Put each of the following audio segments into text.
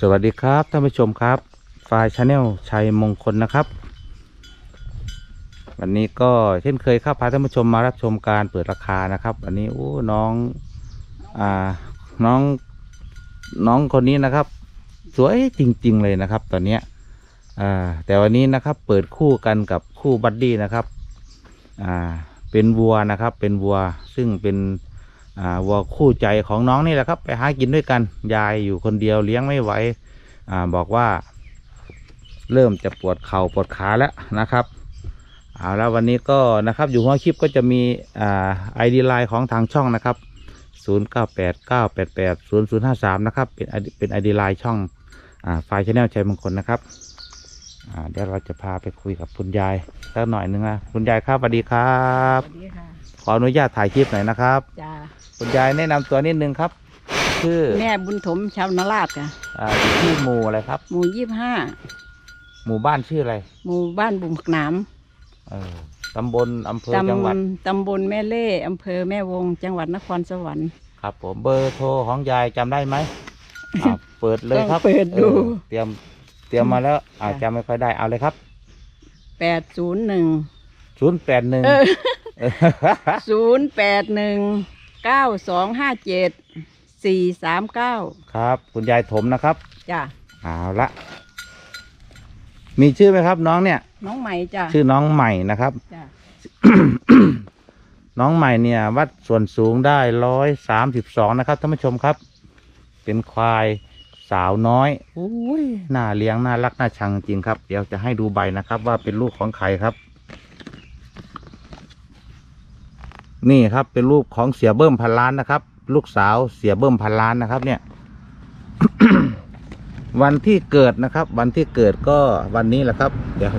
สวัสดีครับท่านผู้ชมครับฟล์ชาแนลชัยมงคลนะครับ วันนี้ก็เช่นเคยครับพาท่านผู้ชมมารับชมการเปิดราคานะครับวันนี้โอ้น้องอ่าน้องน้องคนนี้นะครับ สวยจริง ๆ เลยนะครับ ตอนเนี้ยอ่าแต่วันนี้นะครับเปิดคู่กันกับคู่บัดดี้นะครับอ่าเป็นวัวนะครับ เป็นวัวซึ่งเป็น อ่าวัวคู่ใจของน้องนี่แหละครับ ไปหากินด้วยกัน ยายอยู่คนเดียวเลี้ยงไม่ไหวอ่าบอกว่า เริ่มจะปวดเข่าปวดขาแล้วนะครับเอาแล้ววันนี้ก็นะครับอยู่หัวคลิปก็จะมีอ่าไอดีไลน์ของทางช่องนะครับ 0 9 8 9 8 8 0 0 5 3 นะครับ เป็น ID เป็นไอดีไลน์ช่องอ่าไฟชแนลชัยมงคลนะครับอ่าเดี๋ยวเราจะพาไปคุยกับคุณยายสักหน่อยนึงนะคุณยายครับสวัสดีครับ สวัสดีค่ะ ขออนุญาตถ่ายคลิปหน่อยนะครับ จ้า คุณยายแนะนำตัวนิดนึงครับ ชื่อแม่บุญถมชาวนาราชค่ะอาอยู่ที่หมู่อะไรครับ หมู่ยี่ห้าหมู่บ้านชื่ออะไรหมู่บ้านบุ่มผักหนามเออตำบลอำเภอจังหวัดตำตำบลแม่เล่อำเภอแม่วง จังหวัดนครสวรรค์ ครับ ผมเบอร์โทรของยายจำได้ไหมอ่าเปิดเลยครับต้องเปิดดู ออเตรียมเตรียมมาแล้วอาจจ้ะจำไม่ค่อยได้เอาเลยครับแปดศูนย์หนึ่งศูนย์แปดหนึ่ง ศูนย์แปดหนึ่ง เก้าสองห้าเจ็ดสี่สามเก้าครับ คุณยายถมนะครับ จ้าเอาละมีชื่อไหมครับน้องเนี่ย น้องใหม่จ้าชื่อน้องใหม่นะครับ จ้าน้องใหม่เนี่ย วัดส่วนสูงได้ร้อยสามสิบสองนะครับท่านผู้ชมครับ เป็นควายสาวน้อยอุ้ยน่าเลี้ยงน่ารักน่าชังจริงครับ เดี๋ยวจะให้ดูใบนะครับ ว่าเป็นลูกของใครครับ นี่ครับเป็นลูกของเสียเบิ้มพันล้านนะครับ ลูกสาวเสียเบิ้มพันล้านนะครับ เนี่ย วันที่เกิดนะครับ วันที่เกิดก็วันนี้แหละครับ เดี๋ยว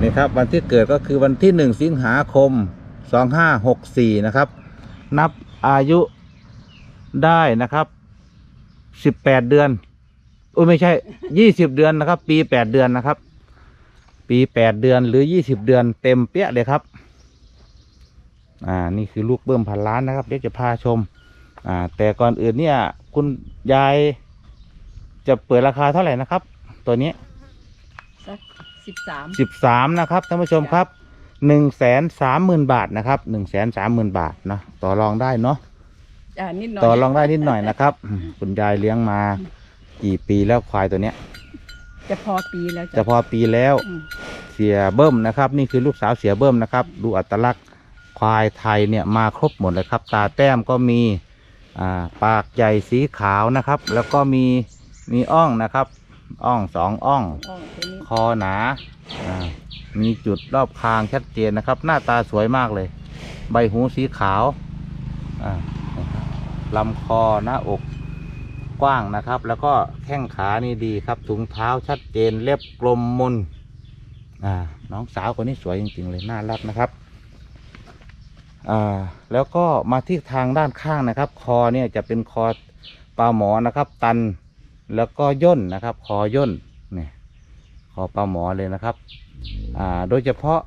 นี่ครับ วันที่เกิดก็คือวันที่หนึ่งสิงหาคมสองห้าหกสี่นะครับ นับอายุได้นะครับสิบแปดเดือนอุ้ยไม่ใช่ยี่สิบเดือนนะครับ ปีแปดเดือนนะครับ ปีแปดเดือนหรือยี่สิบเดือนเต็มเปี้ยเลยครับ อ่านี่คือลูกเบิ่มพันล้านนะครับ เดี๋ยวจะพาชมอ่าแต่ก่อนอื่นเนี่ย คุณยายจะเปิดราคาเท่าไหร่นะครับ ตัวนี้สักสิบสามสิบสามนะครับท่านผู้ชมครับหนึ่งแสนสามหมื่นบาทนะครับหนึ่งแสนสามหมื่นบาทเนาะต่อรองได้เนาะจ้านิดหน่อยต่อรองได้นิดหน่อยนะครับอืมคุณยายเลี้ยงมา กี่ปีแล้วควายตัวเนี้ย จะพอปีแล้วจะจ้าพอปีแล้วอืมเสียเบิ้มนะครับ นี่คือลูกสาวเสียเบิ้มนะครับ ดูอัตลักษณ์ ควายไทยเนี่ยมาครบหมดเลยครับ ตาแต้มก็มีอ่าปากใหญ่สีขาวนะครับ แล้วก็มีมีอ่องนะครับ อ่องสองอ่องอ๋อตัวนี้คอหนาอ่ามีจุดรอบคางชัดเจนนะครับ หน้าตาสวยมากเลย ใบหูสีขาวอ่านะครับลำคอหน้าอกกว้างนะครับ แล้วก็แข้งขานี่ดีครับถุงเท้าชัดเจนเล็บกลมมนอ่าน้องสาวคนนี้สวยจริง ๆ เลยน่ารักนะครับอ่า แล้วก็มาที่ทางด้านข้างนะครับ คอเนี่ยจะเป็นคอปลาหมอนะครับ ตันแล้วก็ย่นนะครับ คอย่นนี่คอปลาหมอเลยนะครับอ่าโดยเฉพาะ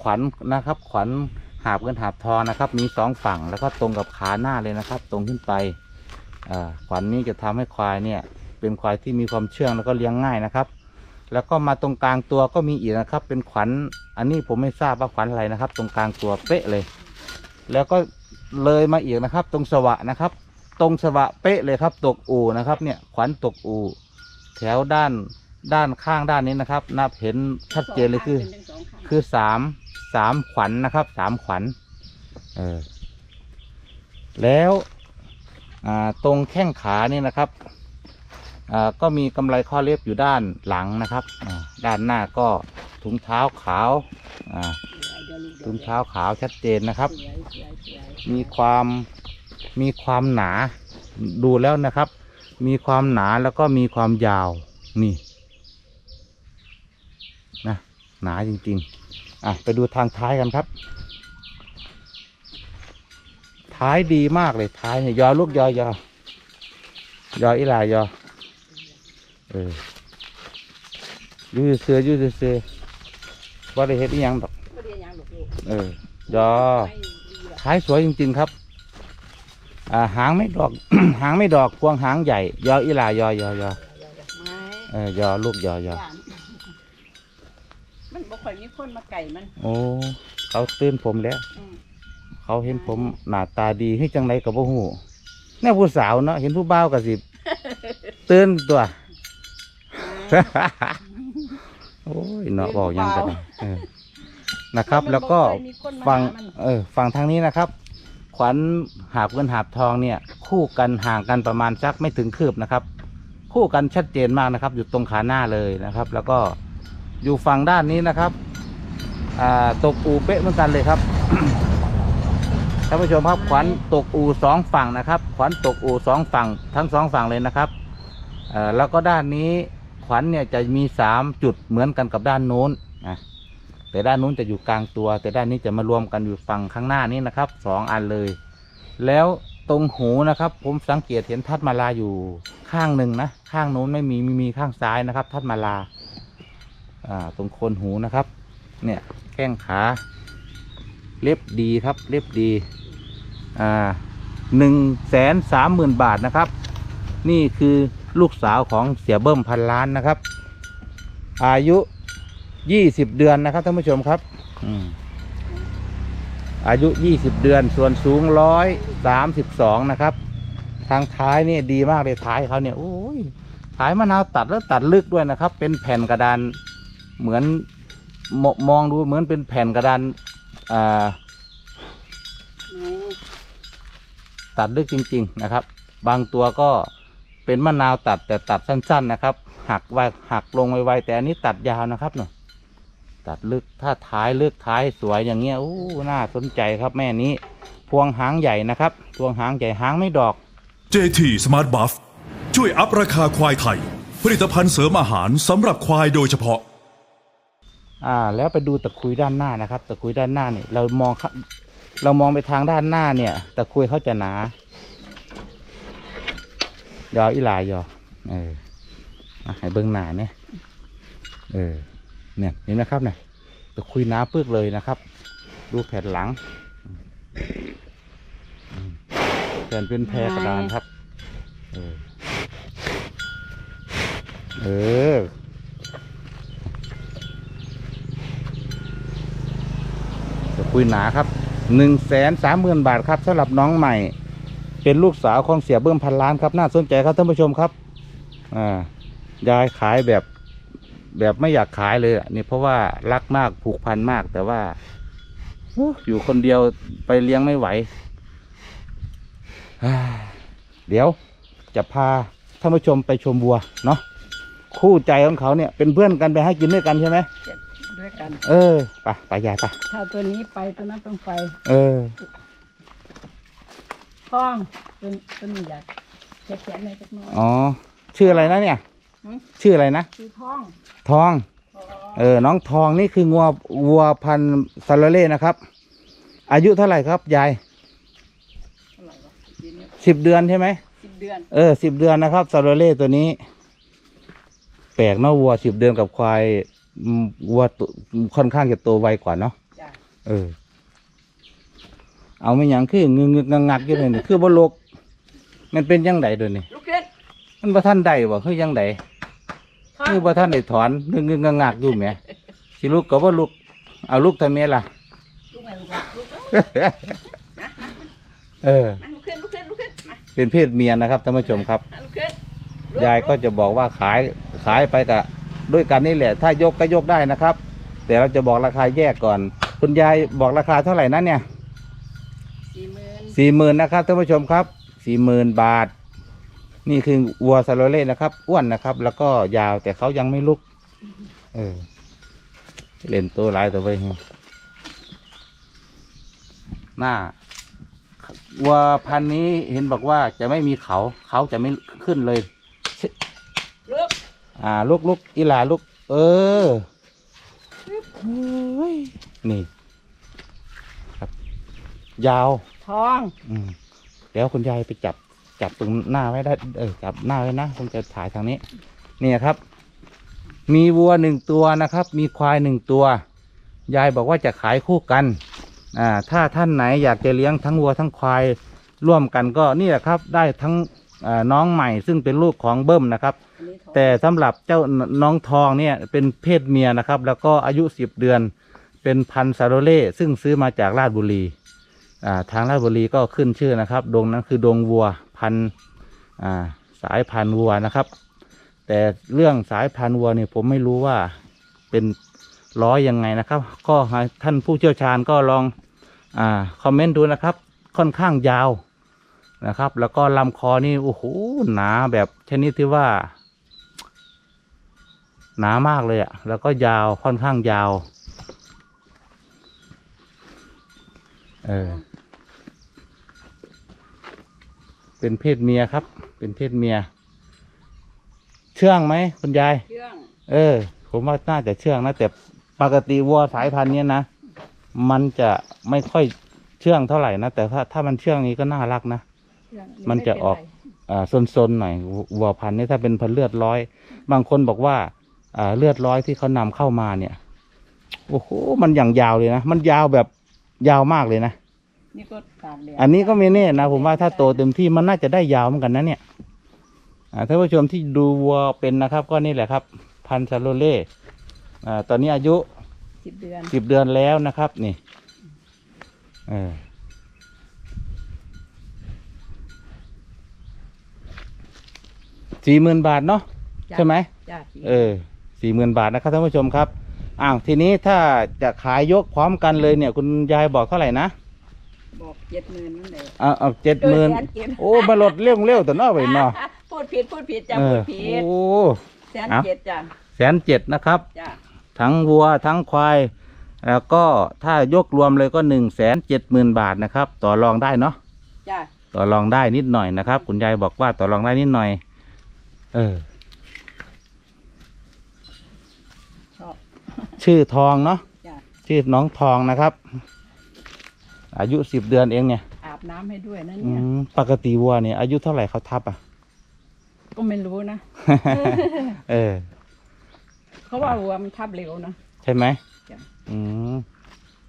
ขวัญนะครับ ขวัญหาบเงินหาบทองนะครับ มีสองฝั่งแล้วก็ตรงกับขาหน้าเลยนะครับ ตรงขึ้นไปอ่าขวัญนี้จะทำให้ควายเนี่ย เป็นควายที่มีความเชื่องแล้วก็เลี้ยงง่ายนะครับ แล้วก็มาตรงกลางตัวก็มีอีกนะครับ เป็นขวัญ อันนี้ผมไม่ทราบว่าขวัญอะไรนะครับ ตรงกลางตัวเป๊ะเลย แล้วก็เลยมาอีกนะครับ ตรงสวะนะครับ ตรงสวะเป๊ะเลยครับ ตกอูนะครับ เนี่ยขวัญตกอูแถวด้านด้านข้างด้านนี้นะครับ นับเห็นชัดเจนเลยคือ คือสามสามขวัญนะครับสามขวัญเออแล้วตรงแข้งขานี่นะครับก็มีกำไรข้อเล็บอยู่ด้านหลังนะครับ ด้านหน้าก็ถุงเท้าขาว อ่าถุงเท้าขาวชัดเจนนะครับสวยสวยสวยมีความมีความหนาดูแล้วนะครับ มีความหนาแล้วก็มีความยาวนี่นะหนาจริง ๆ อะ ไปดูทางท้ายกันครับ ท้ายดีมากเลยท้ายเนี่ยยอลูกยอยอยออีหลายอเอออยูเสืออยูเสือว่าได้เห็ดอีหยังดอกก็ เรียนยังลูกเออยอๆไม่ดีหรอกท้ายสวยจริง ๆครับ อ่าหางไม่ดอก หางไม่ดอกพวงหางใหญ่ ยออีหลายอยอยอไม้เออยอลูกยอยอย่านมันบ่ค่อยมีคนมาไก่มัน โอ้เขาตื่นผมแล้วอืมเขาเห็นผมหน้าตาดีให้จังไรกับบ่หูแน่ผู้สาวเนาะเห็นผู้บ่าวกับสิตื่นตัวโอ้ยเนาะบอกหยังกันเออ นะครับ แล้วก็มันบ่เคยมีคนมาฟังหามันเออฟังทางนี้นะครับ ขวัญหาบเงินหาบทองเนี่ย คู่กันห่างกันประมาณสักไม่ถึงคืบนะครับ คู่กันชัดเจนมากนะครับ อยู่ตรงขาหน้าเลยนะครับ แล้วก็อยู่ฝั่งด้านนี้นะครับอ่าตกอูเป๊ะเหมือนกันเลยครับท่านผู้ชมครับขวัญตกอูสองฝั่งนะครับขวัญตกอูสองฝั่งทั้งสองฝั่งเลยนะครับเอ่อแล้วก็ด้านนี้ขวัญเนี่ยจะมีสามจุดเหมือนกันกับด้านโน้นนะ แต่ด้านนู้นจะอยู่กลางตัว แต่ด้านนี้จะมารวมกันอยู่ฝั่งข้างหน้านี้นะครับสองอันเลย แล้วตรงหูนะครับ ผมสังเกตเห็นทัดมาลาอยู่ข้างหนึ่งนะข้างโน้นไม่มีมีมีข้างซ้ายนะครับ ทัดมาลาอ่าตรงโคนหูนะครับ เนี่ยแข้งขาเล็บดีครับเล็บดีอ่าหนึ่งแสนสามหมื่นบาทนะครับ นี่คือลูกสาวของเสียเบิ้มพันล้านนะครับ อายุ ยี่สิบเดือนนะครับท่านผู้ชมครับอืมอายุยี่สิบเดือนส่วนสูงร้อยสามสิบสองนะครับ ทางท้ายนี่ดีมากเลยท้ายเขาเนี่ยโอ้ยท้ายมะนาวตัดแล้วตัดลึกด้วยนะครับ เป็นแผ่นกระดานเหมือนมมองดูเหมือนเป็นแผ่นกระดานอ่าตัดลึกจริง ๆนะครับ บางตัวก็เป็นมะนาวตัดแต่ตัดสั้น ๆ นะครับ หักไวหักลงไวๆแต่อันนี้ตัดยาวนะครับเนาะ ตัดลึกถ้าท้ายลึกท้ายสวยอย่างเงี้ยโอ้น่าสนใจครับแม่นี้ พวงหางใหญ่นะครับพวงหางใหญ่หางไม่ดอก JT Smart Buff ช่วยอัพราคาควายไทย ผลิตภัณฑ์เสริมอาหารสำหรับควายโดยเฉพาะ อ่า แล้วไปดูตะคุยด้านหน้านะครับ ตะคุยด้านหน้าเนี่ยเรามองเข้าเรามองไปทางด้านหน้าเนี่ย ตะคุยเขาจะหนายออีหลายยอเอออะให้เบิ้งหนาเนี่ยเออ เนี่ยเห็นไหมครับเนี่ยตะคุยหนาปึกเลยนะครับ ดูแผ่นหลังแผ่นเป็นแพรกระดานครับ เออเออจะคุยหนาครับหนึ่งแสนสามหมื่นบาทครับสำหรับน้องใหม่ เป็นลูกสาวของเสียเบิ้มพันล้านครับ น่าสนใจครับท่านผู้ชมครับ อ่ายายขายแบบ แบบไม่อยากขายเลยอะนี่เพราะว่ารักมากผูกพันมาก แต่ว่าโอ้อยู่คนเดียวไปเลี้ยงไม่ไหวอ่าเดี๋ยวจะพาท่านผู้ชมไปชมวัวเนาะคู่ใจของเขาเนี่ยเป็นเพื่อนกันไปให้กินด้วยกันใช่ไหมด้วยกัน เออไปไปยายไปถ้าตัวนี้ไปตัวนั้นต้องไปเออท้องตัวตัวนี้อยากแขนๆในจักหน้อยอ๋อ ชื่ออะไรนะเนี่ยหืม ชื่ออะไรนะคือท้องทอง เออ น้องทองนี่คืองัววัวพันธุ์ซาโลเล่นะครับ อายุเท่าไหร่ครับยายเท่าไหร่วะปีนี้สิบเดือนใช่ไหมสิบเดือน เออสิบเดือนนะครับซาโลเล่ตัวนี้ แปลกเนาะวัวสิบเดือนกับควายอืมวัวตัวค่อนข้างจะโตไวกว่าเนาะจ้ะเออ เอาไม่หยังคืองึงงึกงักงักอยู่เลยนี่คือบลกมันเป็นยังไงโดยนี่ลูกเล็กมันบ่ท่านใดบ่คือยังไงท้อง คือบ่ท่านได้ถอนงึงงึกงักงักอยู่แหมสิลูกก็บ่ลูกเอาลูกทำไมล่ะ ลูกแม่ลูกหลานลูกเอ้ยเออ มาลูกขึ้นลูกขึ้นลูกขึ้นมาเป็นเพศเมียนะครับท่านผู้ชมครับมาลูกขึ้นยายก็จะบอกว่าขายขายไปกับด้วยกันนี่แหละ ถ้ายกก็ยกได้นะครับ แต่เราจะบอกราคาแยกก่อน คุณยายบอกราคาเท่าไหร่นะเนี่ยสี่หมื่นสี่หมื่นนะครับท่านผู้ชมครับสี่หมื่นบาท นี่คือวัวซาโลเล่นะครับอ้วนนะครับ แล้วก็ยาวแต่เขายังไม่ลุก เออ เล่นตัวหลายตัวไปหน้าวัวพันธุ์นี้เห็นบอกว่าจะไม่มีเขาเขาจะไม่ขึ้นเลยลูกอ่าลุกลุกอีหลาลุก เออโอ้ยนี่ครับ ยาวท้อง อืมเดี๋ยวคุณยายไปจับ จับตรงหน้าไว้ได้ เออจับหน้าไว้นะผมจะถ่ายทางนี้เนี่ยครับ มีวัวหนึ่งตัวนะครับ มีควายหนึ่งตัว ยายบอกว่าจะขายคู่กันอ่าถ้าท่านไหนอยากจะเลี้ยงทั้งวัวทั้งควายร่วมกันก็นี่แหละครับ ได้ทั้งอ่าน้องใหม่ซึ่งเป็นลูกของเบิ้มนะครับอันนี้ทองแต่สำหรับเจ้าน้องทองเนี่ยเป็นเพศเมียนะครับ แล้วก็อายุสิบเดือนเป็นพันธุ์ซาโรเล่ซึ่งซื้อมาจากราชบุรีอ่าทางราชบุรีก็ขึ้นชื่อนะครับดงนั้นคือดงวัว พันธุ์อ่าสายพันธุ์วัวนะครับ แต่เรื่องสายพันธุ์วัวเนี่ยผมไม่รู้ว่าเป็นร้อยยังไงนะครับ ก็ท่านผู้เชี่ยวชาญก็ลองอ่าคอมเมนต์ดูนะครับ ค่อนข้างยาวนะครับ แล้วก็ลำคอนี่โอ้โหหนาแบบชนิดที่ว่า หนามากเลยอะแล้วก็ยาวค่อนข้างยาว เออ เป็นเพศเมียครับ เป็นเพศเมีย เชื่องไหมคุณยายเครื่อง เออ ผมว่าน่าจะเชื่องนะแต่ปกติวัวสายพันธุ์เนี้ยนะมันจะไม่ค่อยเชื่องเท่าไหร่นะแต่ถ้าถ้ามันเชื่องนี้ก็น่ารักนะเครื่องมันจะออกอ่าซนๆหน่อยวัวพันธุ์นี่ถ้าเป็นพันธุ์เลือดร้อย บางคนบอกว่า อ่าเลือดร้อยที่เขานำเข้ามาเนี่ยโอ้โหมันอย่างยาวเลยนะมันยาวแบบยาวมากเลยนะ นี่ก็ตากแดดอันนี้ก็ไม่แน่นะผมว่าถ้าโตเต็มที่มันน่าจะได้ยาวเหมือนกันนะเนี่ยอ่าท่านผู้ชมที่ดูวัวเป็นนะครับ ก็นี่แหละครับ พันธุ์ซาโลเล่อ่าตอนนี้อายุสิบเดือนสิบเดือนแล้วนะครับ นี่เออสี่หมื่นบาทเนาะจ้ะใช่ไหมจ้าเออสี่หมื่นบาทนะครับท่านผู้ชมครับอ้าวทีนี้ถ้าจะขายยกพร้อมกันเลยเนี่ย คุณยายบอกเท่าไหร่นะ บอกเจ็ดหมื่นนั่นแหละเอาเอาเจ็ดหมื่นเออแสนเจ็ดโอ้มาลดเร็วเร็วแต่นอไปเนาะพูดผิดพูดผิดจ้าเอพูอดผิดโอ้แสนเอาเจ็ดจ้าแสนเจ็ดนะครับจ้าทั้งวัวทั้งควาย แล้วก็ถ้ายกรวมเลยก็หนึ่งแสนเจ็ดหมื่นบาทนะครับ ต่อรองได้เนาะจ้าต่อรองได้นิดหน่อยนะครับ คุณยายบอกว่าต่อรองได้นิดหน่อย เออชอบชื่อทองเนาะจ้าชื่อน้องทองนะครับ อายุสิบเดือนเองเนี่ย อาบน้ำให้ด้วยนะอืเนี่ยมปกติวัวเนี่ยอายุเท่าไหร่เขาทับอะ ก็ไม่รู้นะ เออ เขาว่าวัวมันทับเร็วนะ ใช่ไหมจ้ะ อืม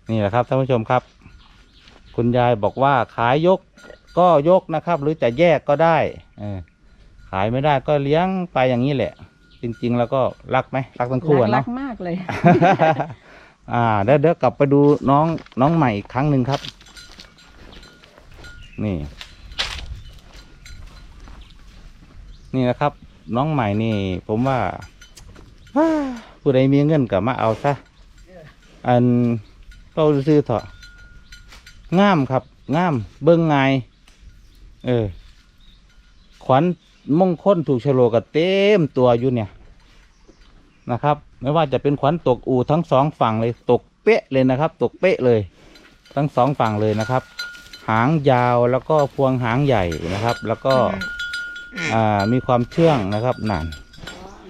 นี่แหละครับท่านผู้ชมครับ คุณยายบอกว่าขายยกก็ยกนะครับ หรือจะแยกก็ได้ เออ ขายไม่ได้ก็เลี้ยงไปอย่างนี้แหละ จริง ๆ แล้วก็รักไหมรักทั้งคู่รัอะรัเนาะ กมากเลย อ่าเดี๋ยวเดี๋ยวกลับไปดูน้องน้องใหม่อีกครั้งหนึ่งครับ นี่ นี่นะครับ น้องใหม่นี่ ผมว่าผู้ใดมีเงินก็มาเอาซะอันเต้าซื้อเถอะงามครับงามเบิ้งไงเออ ขวัญมงคลถูกโลกับเต็มตัวอยู่เนี่ย นะครับ ไม่ว่าจะเป็นขวัญตกอูทั้งสองฝั่งเลยตกเป๊ะเลยนะครับ ตกเป๊ะเลย ทั้งสองฝั่งเลยนะครับ หางยาวแล้วก็พวงหางใหญ่นะครับ แล้วก็อ่ามีความเชื่องนะครับนั่น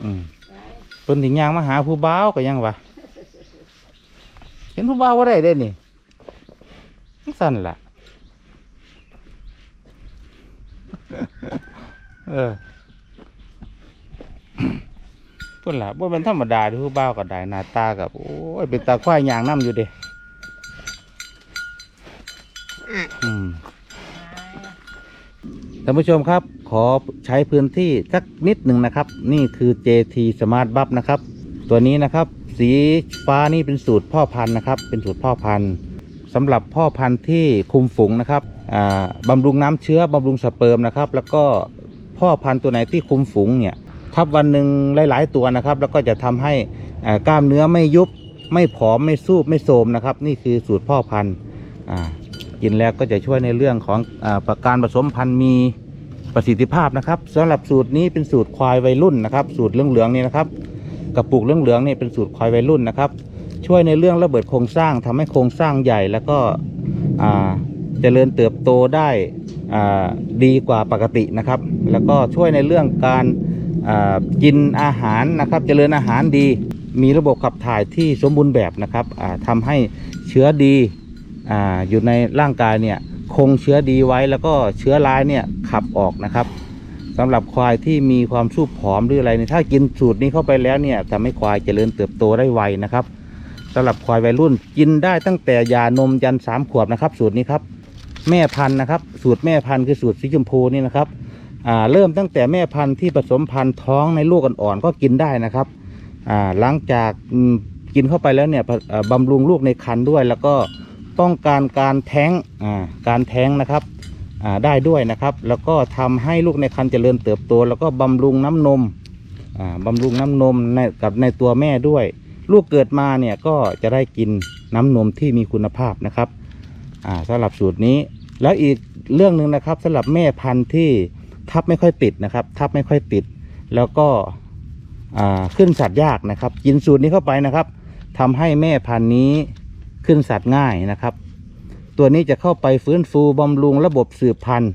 อืมเพิ่นถึงยางมาหาผู้บ่าวก็ยังวะเห็นผู้บ่าวว่าได้เด้นี่สั่นล่ะเออ เพิ่นล่ะบ่เป็นธรรมดาที่ผู้บ่าวก็ได้หน้าตากับโอ้ยเป็นตาควายยางน้ำอยู่เด้อืมท่านผู้ชมครับ ขอใช้พื้นที่สักนิดหนึ่งนะครับ นี่คือ JT Smart Buff นะครับ ตัวนี้นะครับ สีฟ้านี่เป็นสูตรพ่อพันธุ์นะครับ เป็นสูตรพ่อพันธุ์สำหรับพ่อพันธุ์ที่คุมฝูงนะครับอ่าบำรุงน้ำเชื้อบำรุงสเปิร์มนะครับ แล้วก็พ่อพันธุ์ตัวไหนที่คุมฝูงเนี่ย ทับวันหนึ่งหลาย ๆ ตัวนะครับ แล้วก็จะทำให้กล้ามเนื้อไม่ยุบไม่ผอมไม่สูบไม่โทมนะครับ นี่คือสูตรพ่อพันธุ์อ่ากินแล้วก็จะช่วยในเรื่องของอาประการผสมพันธุ์มีประสิทธิภาพนะครับสำหรับสูตรนี้เป็นสูตรควายวัยรุ่นนะครับ สูตรเหลืองๆนี่นะครับกระปุกเหลืองๆนี่เป็นสูตรควายวัยรุ่นนะครับ ช่วยในเรื่องระเบิดโครงสร้างทำให้โครงสร้างใหญ่แล้วก็อ่าเจริญเติบโตได้ดีกว่าปกตินะครับ แล้วก็ช่วยในเรื่องการ กินอาหารนะครับเจริญอาหารดี มีระบบขับถ่ายที่สมบูรณ์แบบนะครับอ่าทำให้เชื้อดีออยู่ในร่างกายเนี่ยคงเชื้อดีไว้แล้วก็เชื้อร้ายเนี่ยขับออกนะครับสำหรับควายที่มีความสูบผอมหรืออะไรเนี่ยถ้ากินสูตรนี้เข้าไปแล้วเนี่ยทำให้ควายเจริญเติบโตได้ไวนะครับสำหรับควายวัยรุ่นกินได้ตั้งแต่ยานมยันสามขวบนะครับ สูตรนี้ครับแม่พันธุ์นะครับ สูตรแม่พันธุ์คือสูตรสีชมพูนี่นะครับ เริ่มตั้งแต่แม่พันธุ์ที่ผสมพันธุ์ท้องในลูกอ่อนๆก็กินได้นะครับหลังจากกินเข้าไปแล้วเนี่ยบำรุงลูกในครรภ์ด้วย แล้วก็ป้องกันการแท้งการแท้งนะครับได้ด้วยนะครับ แล้วก็ทำให้ลูกในครรภ์เจริญเติบโต แล้วก็บำรุงน้ำนมอ่าบำรุงน้ำนมในกับในตัวแม่ด้วย ลูกเกิดมาเนี่ยก็จะได้กินน้ำนมที่มีคุณภาพนะครับอ่าสำหรับสูตรนี้ แล้วอีกเรื่องหนึ่งนะครับสำหรับแม่พันธุ์ที่ ทับไม่ค่อยติดนะครับ ทับไม่ค่อยติด แล้วก็ขึ้นสัตว์ยากนะครับ กินสูตรนี้เข้าไปนะครับทำให้แม่พันธุ์นี้ขึ้นสัตว์ง่ายนะครับ ตัวนี้จะเข้าไปฟื้นฟูบำรุงระบบสืบพันธุ์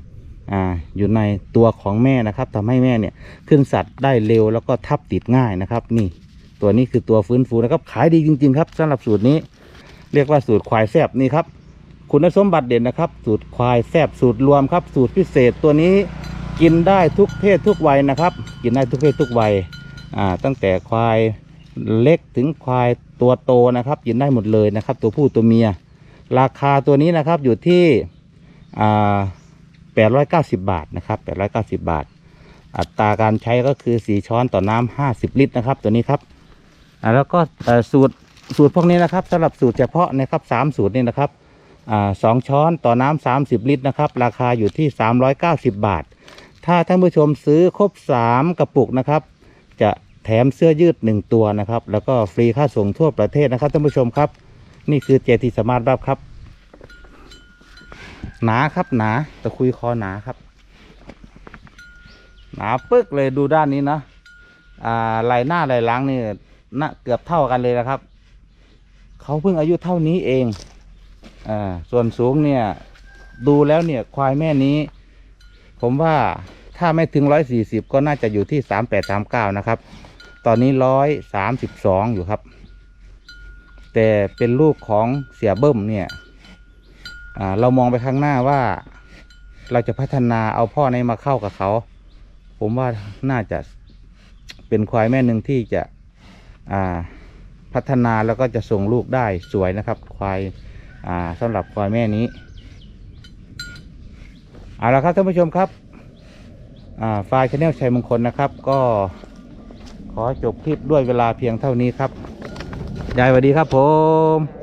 ออยู่ในตัวของแม่นะครับทำให้แม่เนี่ยขึ้นสัตว์ได้เร็วแล้วก็ทับติดง่ายนะครับ นี่ตัวนี้คือตัวฟื้นฟูนะครับ ขายดีจริง ๆ ครับสำหรับสูตรนี้ เรียกว่าสูตรควายแซบนี่ครับคุณสมบัติเด่นนะครับ สูตรควายแซบสูตรรวมครับ สูตรพิเศษตัวนี้ กินได้ทุกเพศทุกวัยนะครับ กินได้ทุกเพศทุกวัยอ่าตั้งแต่ควายเล็กถึงควายตัวโตนะครับ กินได้หมดเลยนะครับ ตัวผู้ตัวเมีย ราคาตัวนี้นะครับอยู่ที่อ่า890 บาทนะครับ890 บาท อัตราการใช้ก็คือ 4 ช้อนต่อน้ำ50 ลิตรนะครับ ตัวนี้ครับอ่าแล้วก็อ่อสูตรสูตรพวกนี้นะครับสำหรับสูตรเฉพาะนะครับสามสูตรนี่นะครับอ่าสองช้อนต่อน้ำสามสิบลิตรนะครับ ราคาอยู่ที่สามร้อยเก้าสิบบาท ถ้าท่านผู้ชมซื้อครบสามกระปุกนะครับ จะแถมเสื้อยืดหนึ่งตัวนะครับ แล้วก็ฟรีค่าส่งทั่วประเทศนะครับท่านผู้ชมครับ นี่คือเจทีสมาร์ทบัฟครับ หนาครับหนาตะคุยคอหนาครับ หนาปึ๊กเลยดูด้านนี้นะอ่าไหลหน้าไหลหลังนี่น่าเกือบเท่ากันเลยนะครับเขาเพิ่งอายุเท่านี้เองอ่าส่วนสูงเนี่ย ดูแล้วเนี่ยควายแม่นี้ ผมว่า ถ้าไม่ถึงร้อยสี่สิบก็น่าจะอยู่ที่สามแปดสามเก้านะครับ ตอนนี้ร้อยสามสิบสองอยู่ครับ แต่เป็นลูกของเสียเบิ้มเนี่ยเรามองไปข้างหน้าว่าเราจะพัฒนาเอาพ่อในมาเข้ากับเขา ผมว่าน่าจะเป็นควายแม่หนึ่งที่จะพัฒนาแล้วก็จะส่งลูกได้สวยนะครับ ควายสำหรับควายแม่นี้เอาละครับท่านผู้ชมครับ ฟายชาแนลชัยมงคลนะครับ ก็ขอจบคลิปด้วยเวลาเพียงเท่านี้ครับยายสวัสดีครับผม